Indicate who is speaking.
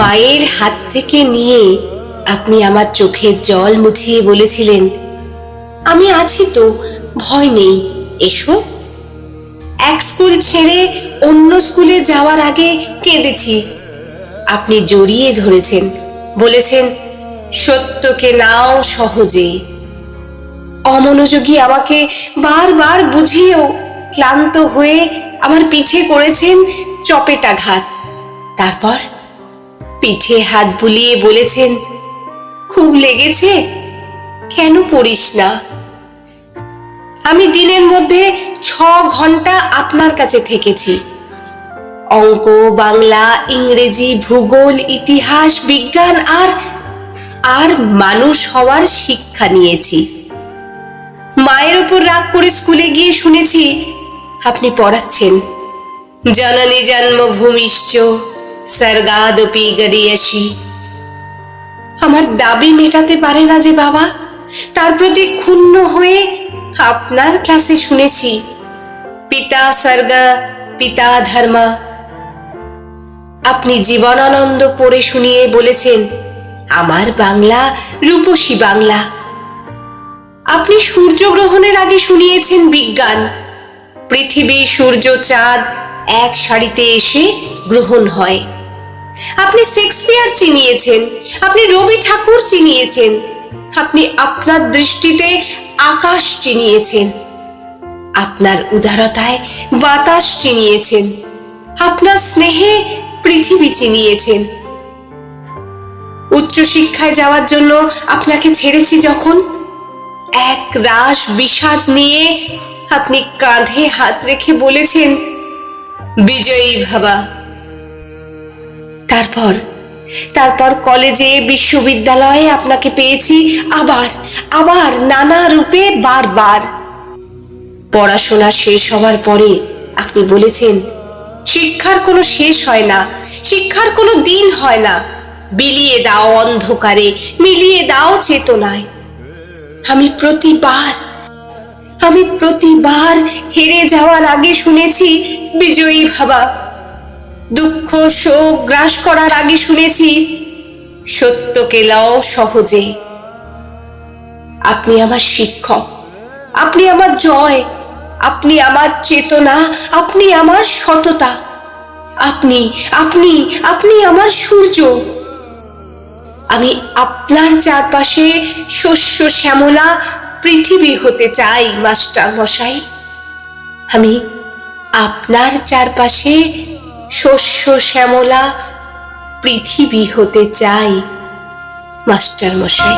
Speaker 1: হাত থেকে নিয়ে আপনি আমার চোখের জল মুছিয়ে বলেছিলেন, আমি আছি তো, ভয় নেই, এসো। এক স্কুল ছেড়ে অন্য স্কুলে যাওয়ার আগে কেঁদেছি। আপনি জড়িয়ে ধরেছেন, বলেছেন, সত্যকে নাও সহজে। অমনোযোগী আমাকে বারবার বুঝিয়েও ক্লান্ত হয়ে আমার পিঠে করেছেন চপেটাঘাত। তারপর পিঠে হাত বুলিয়ে বলেছেন, খুব লেগেছে? কেন পড়িস না? আমি দিনের মধ্যে ছ ঘণ্টা আপনার কাছে থেকেছি। অঙ্ক, বাংলা, ইংরেজি, ভূগোল, ইতিহাস, বিজ্ঞান আর আর মানুষ হওয়ার শিক্ষা নিয়েছি। মায়ের ওপর রাগ করে স্কুলে গিয়ে শুনেছি, আপনি পড়াচ্ছেন। জননী জন্মভূমিশ্চ স্বর্গাদপি গরিয়াসি আমার দাবি মেটাতে পারে না যে বাবা তার প্রতি ক্ষুণ্ণ হয়ে আপনার ক্লাসে শুনেছি পিতা স্বর্গ পিতা ধর্মা আপনি জীবনানন্দ পড়ে শুনিয়ে বলেছেন আমার বাংলা রূপসী বাংলা আপনি সূর্যগ্রহণের আগে শুনিয়েছেন বিজ্ঞান পৃথিবী সূর্য চাঁদ এক সারিতে এসে গ্রহণ হয়। আপনি শেক্সপিয়ার চিনিয়েছেন, আপনি রবি ঠাকুর চিনিয়েছেন, আপনি আপনার দৃষ্টিতে আকাশ চিনিয়েছেন, আপনার উদারতায় বাতাস চিনিয়েছেন, আপনার স্নেহে পৃথিবী চিনিয়েছেন। উচ্চশিক্ষায় যাওয়ার জন্য আপনাকে ছেড়েছি যখন? এক রাস বিষাদ নিয়ে আপনি কাঁধে হাত রেখে বলেছেন, বিজয়ী ভাবা। তারপর তারপর কলেজে, বিশ্ববিদ্যালয়ে আপনাকে পেয়েছি আবার আবার নানা রূপে বারবার। পড়াশোনা শেষ হওয়ার পরে আপনি বলেছেন, শিক্ষার কোনো শেষ হয় না, শিক্ষার কোনো দিন হয় না। বিলিয়ে দাও অন্ধকারে, মিলিয়ে দাও চেতনায়। আমি প্রতিবার আমি প্রতিবার হেরে যাওয়ার আগে শুনেছি, বিজয়ী ভাবা দুঃখ, শোক গ্রাস করার আগে শুনেছি, সত্যকে লও সহজে আপনি আমার শিক্ষক, আপনি আমার জয়, আপনি আমার চেতনা, আপনি আমার সততা। আপনি আপনি আপনি আমার সূর্য। আমি আপনার চারপাশে শস্য, শ্যামলা, পৃথিবী হতে চাই মাস্টার মশাই আমি আপনার চারপাশে শস্য শ্যামলা পৃথিবী হতে চাই মাস্টার মশাই